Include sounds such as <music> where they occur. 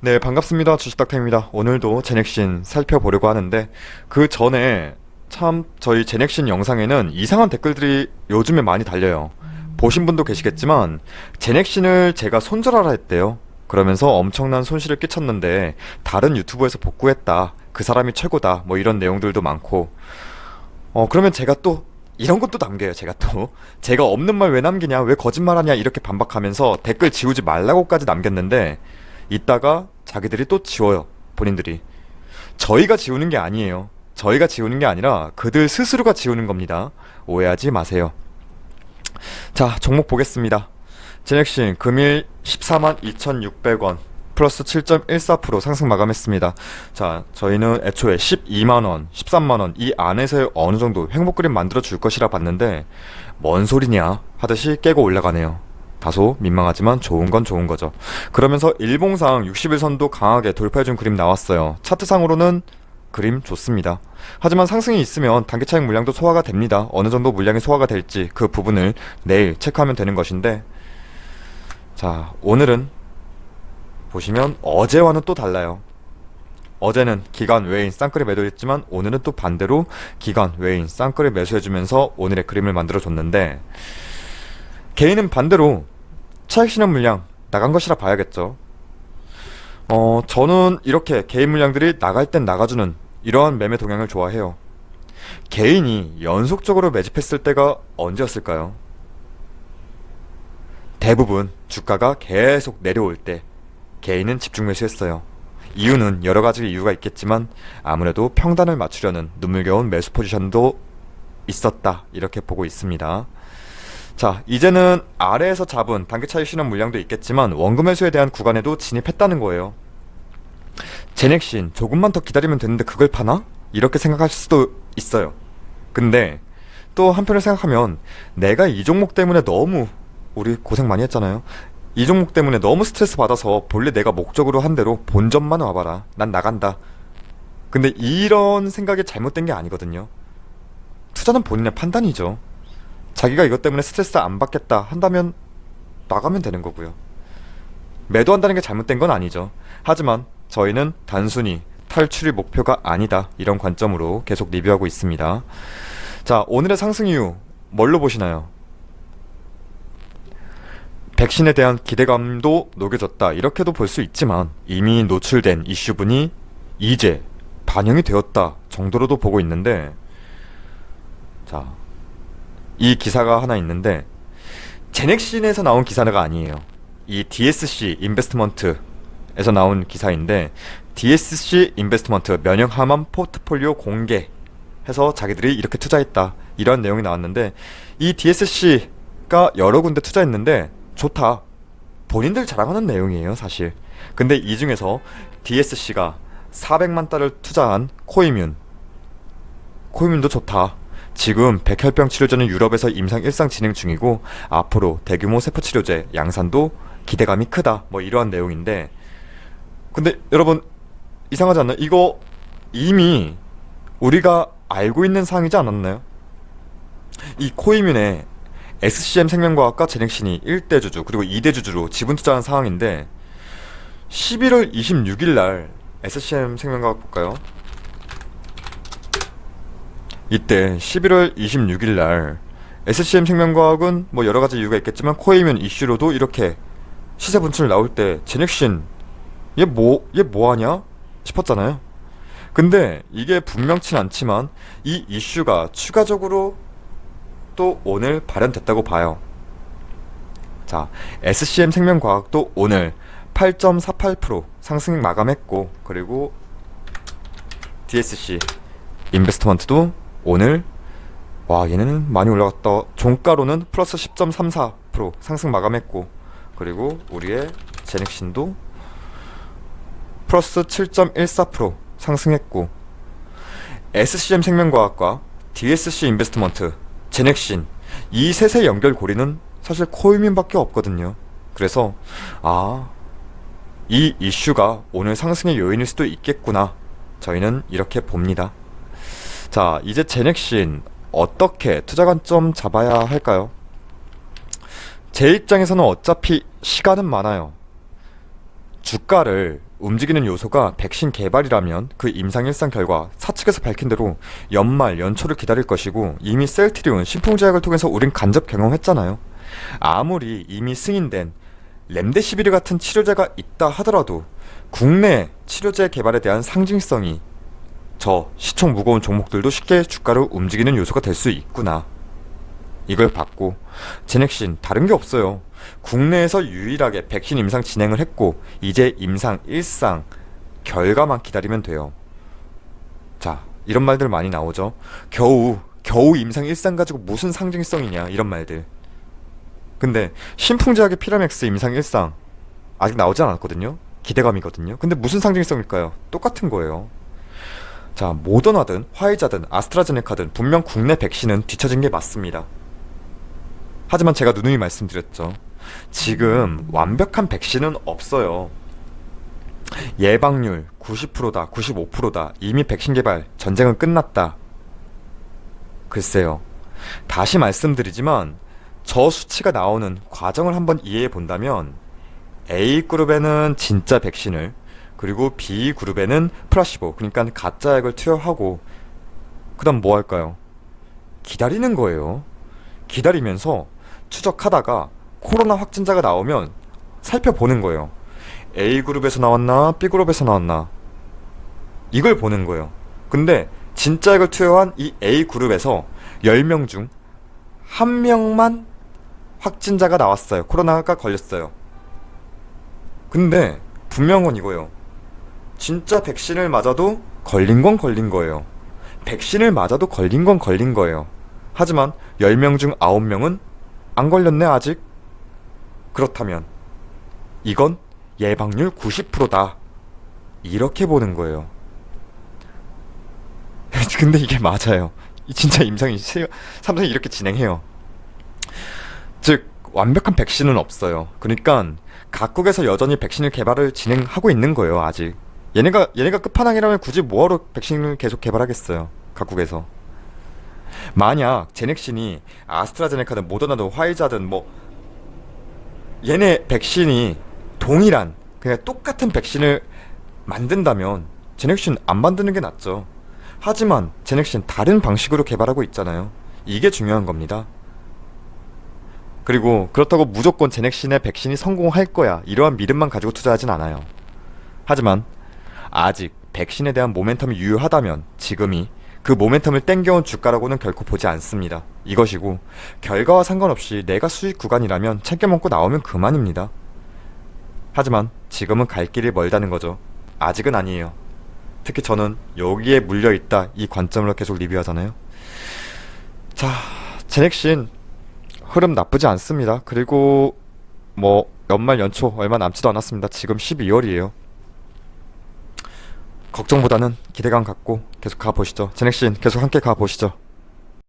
네, 반갑습니다. 주식닥터입니다. 오늘도 제넥신 살펴보려고 하는데 그 전에 참 저희 제넥신 영상에는 이상한 댓글들이 요즘에 많이 달려요. 보신 분도 계시겠지만 제넥신을 제가 손절하라 했대요. 그러면서 엄청난 손실을 끼쳤는데 다른 유튜브에서 복구했다. 그 사람이 최고다. 뭐 이런 내용들도 많고 어 그러면 제가 또 이런 것도 남겨요. 제가 또 <laughs> 제가 없는 말 왜 남기냐, 왜 거짓말하냐 이렇게 반박하면서 댓글 지우지 말라고까지 남겼는데 이따가 자기들이 또 지워요. 본인들이 저희가 지우는 게 아니에요. 저희가 지우는 게 아니라 그들 스스로가 지우는 겁니다. 오해하지 마세요. 자, 종목 보겠습니다. 제넥신 금일 14만 2,600원 플러스 7.14% 상승 마감했습니다. 자, 저희는 애초에 12만원, 13만원 이 안에서 어느 정도 행복 그림 만들어 줄 것이라 봤는데 뭔 소리냐 하듯이 깨고 올라가네요. 다소 민망하지만 좋은 건 좋은 거죠. 그러면서 일봉상 60일선도 강하게 돌파해준 그림 나왔어요. 차트상으로는 그림 좋습니다. 하지만 상승이 있으면 단기 차익 물량도 소화가 됩니다. 어느 정도 물량이 소화가 될지 그 부분을 내일 체크하면 되는 것인데 자 오늘은 보시면 어제와는 또 달라요. 어제는 기간 외인 쌍끌이 매도했지만 오늘은 또 반대로 기간 외인 쌍끌이 매수해주면서 오늘의 그림을 만들어줬는데 개인은 반대로 차익 실현 물량 나간 것이라 봐야겠죠. 어, 저는 이렇게 개인 물량들이 나갈 땐 나가주는 이러한 매매 동향을 좋아해요. 개인이 연속적으로 매집했을 때가 언제였을까요? 대부분 주가가 계속 내려올 때 개인은 집중 매수했어요. 이유는 여러 가지 이유가 있겠지만 아무래도 평단을 맞추려는 눈물겨운 매수 포지션도 있었다. 이렇게 보고 있습니다. 자, 이제는 아래에서 잡은 단기 차익 실현 물량도 있겠지만 원금 회수에 대한 구간에도 진입했다는 거예요. 제넥신 조금만 더 기다리면 되는데 그걸 파나? 이렇게 생각할 수도 있어요. 근데 또 한편을 생각하면 내가 이 종목 때문에 너무 우리 고생 많이 했잖아요. 이 종목 때문에 너무 스트레스 받아서 본래 내가 목적으로 한 대로 본점만 와봐라. 난 나간다. 근데 이런 생각이 잘못된 게 아니거든요. 투자는 본인의 판단이죠. 자기가 이것 때문에 스트레스 안 받겠다 한다면 나가면 되는 거고요. 매도한다는 게 잘못된 건 아니죠. 하지만 저희는 단순히 탈출이 목표가 아니다. 이런 관점으로 계속 리뷰하고 있습니다. 자, 오늘의 상승 이유 뭘로 보시나요? 백신에 대한 기대감도 녹여졌다. 이렇게도 볼 수 있지만 이미 노출된 이슈분이 이제 반영이 되었다 정도로도 보고 있는데 자, 이 기사가 하나 있는데 제넥신에서 나온 기사가 아니에요. 이 DSC 인베스트먼트에서 나온 기사인데 DSC 인베스트먼트 면역 항암 포트폴리오 공개 해서 자기들이 이렇게 투자했다. 이런 내용이 나왔는데 이 DSC가 여러 군데 투자했는데 좋다. 본인들 자랑하는 내용이에요 사실. 근데 이 중에서 DSC가 400만 달러를 투자한 코이뮨. 코이뮨도 좋다 지금 백혈병 치료제는 유럽에서 임상 1상 진행 중이고 앞으로 대규모 세포 치료제 양산도 기대감이 크다. 뭐 이러한 내용인데 근데 여러분 이상하지 않나요? 이거 이미 우리가 알고 있는 사항이지 않았나요? 이 코이뮨의 SCM 생명과학과 제넥신이 1대 주주 그리고 2대 주주로 지분 투자한 상황인데 11월 26일 날 SCM 생명과학 볼까요? 이때 11월 26일 날 SCM 생명과학은 뭐 여러 가지 이유가 있겠지만 코이면 이슈로도 이렇게 시세 분출 나올 때 제넥신 얘 뭐 얘 뭐하냐 싶었잖아요. 근데 이게 분명치 않지만 이 이슈가 추가적으로 또 오늘 발현됐다고 봐요. 자, SCM 생명과학도 오늘 8.48% 상승 마감했고 그리고 DSC 인베스트먼트도 오늘 와 얘네는 많이 올라갔다. 종가로는 플러스 10.34% 상승 마감했고 그리고 우리의 제넥신도 플러스 7.14% 상승했고 SCM 생명과학과 DSC 인베스트먼트 제넥신 이 셋의 연결고리는 사실 코이민밖에 없거든요. 그래서 아 이 이슈가 오늘 상승의 요인일 수도 있겠구나. 저희는 이렇게 봅니다 자, 이제 제넥신 어떻게 투자 관점 잡아야 할까요? 제 입장에서는 어차피 시간은 많아요. 주가를 움직이는 요소가 백신 개발이라면 그 임상 일상 결과 사측에서 밝힌 대로 연말 연초를 기다릴 것이고 이미 셀트리온 신풍제약을 통해서 우린 간접 경험했잖아요. 아무리 이미 승인된 렘데시비르 같은 치료제가 있다 하더라도 국내 치료제 개발에 대한 상징성이 저 시총 무거운 종목들도 쉽게 주가로 움직이는 요소가 될 수 있구나. 이걸 받고 제넥신 다른 게 없어요. 국내에서 유일하게 백신 임상 진행을 했고 이제 임상 일상 결과만 기다리면 돼요. 자, 이런 말들 많이 나오죠. 겨우 겨우 임상 일상 가지고 무슨 상징성이냐 이런 말들. 근데 신풍제약의 피라맥스 임상 일상 아직 나오지 않았거든요. 기대감이거든요. 근데 무슨 상징성일까요? 똑같은 거예요. 자, 모더나든 화이자든 아스트라제네카든 분명 국내 백신은 뒤처진 게 맞습니다. 하지만 제가 누누이 말씀드렸죠. 지금 완벽한 백신은 없어요. 예방률 90%다, 95%다. 이미 백신 개발 전쟁은 끝났다. 글쎄요. 다시 말씀드리지만 저 수치가 나오는 과정을 한번 이해해 본다면 A그룹에는 진짜 백신을 그리고 B그룹에는 플라시보 그러니까 가짜 약을 투여하고 그다음 뭐 할까요? 기다리는 거예요. 기다리면서 추적하다가 코로나 확진자가 나오면 살펴보는 거예요. A그룹에서 나왔나 B그룹에서 나왔나 이걸 보는 거예요. 근데 진짜 약을 투여한 이 A그룹에서 10명 중한 명만 확진자가 나왔어요. 코로나가 걸렸어요. 근데 분명한 건 이거예요. 진짜 백신을 맞아도 걸린 건 걸린 거예요. 백신을 맞아도 걸린 건 걸린 거예요. 하지만 10명 중 9명은 안 걸렸네, 아직. 그렇다면, 이건 예방률 90%다. 이렇게 보는 거예요. <laughs> 근데 이게 맞아요. 이 진짜 임상이 세- 삼성이 이렇게 진행해요. 즉 완벽한 백신은 없어요. 그러니까 각국에서 여전히 백신을 개발을 진행하고 있는 거예요. 아직 얘네가 얘네가 끝판왕이라면 굳이 뭐하러 백신을 계속 개발하겠어요. 각국에서 만약 제넥신이 아스트라제네카든 모더나든 화이자든 뭐 얘네 백신이 동일한 그냥 똑같은 백신을 만든다면 제넥신 안 만드는 게 낫죠. 하지만 제넥신 다른 방식으로 개발하고 있잖아요. 이게 중요한 겁니다. 그리고 그렇다고 무조건 제넥신의 백신이 성공할 거야. 이러한 믿음만 가지고 투자하진 않아요. 하지만 아직 백신에 대한 모멘텀이 유효하다면 지금이 그 모멘텀을 땡겨온 주가라고는 결코 보지 않습니다. 이것이고 결과와 상관없이 내가 수익 구간이라면 챙겨 먹고 나오면 그만입니다. 하지만 지금은 갈 길이 멀다는 거죠. 아직은 아니에요. 특히 저는 여기에 물려 있다 이 관점으로 계속 리뷰하잖아요. 자, 제넥신 흐름 나쁘지 않습니다. 그리고 뭐 연말 연초 얼마 남지도 않았습니다. 지금 12월이에요. 걱정보다는 기대감 갖고 계속 가보시죠. 제넥신 계속 함께 가보시죠.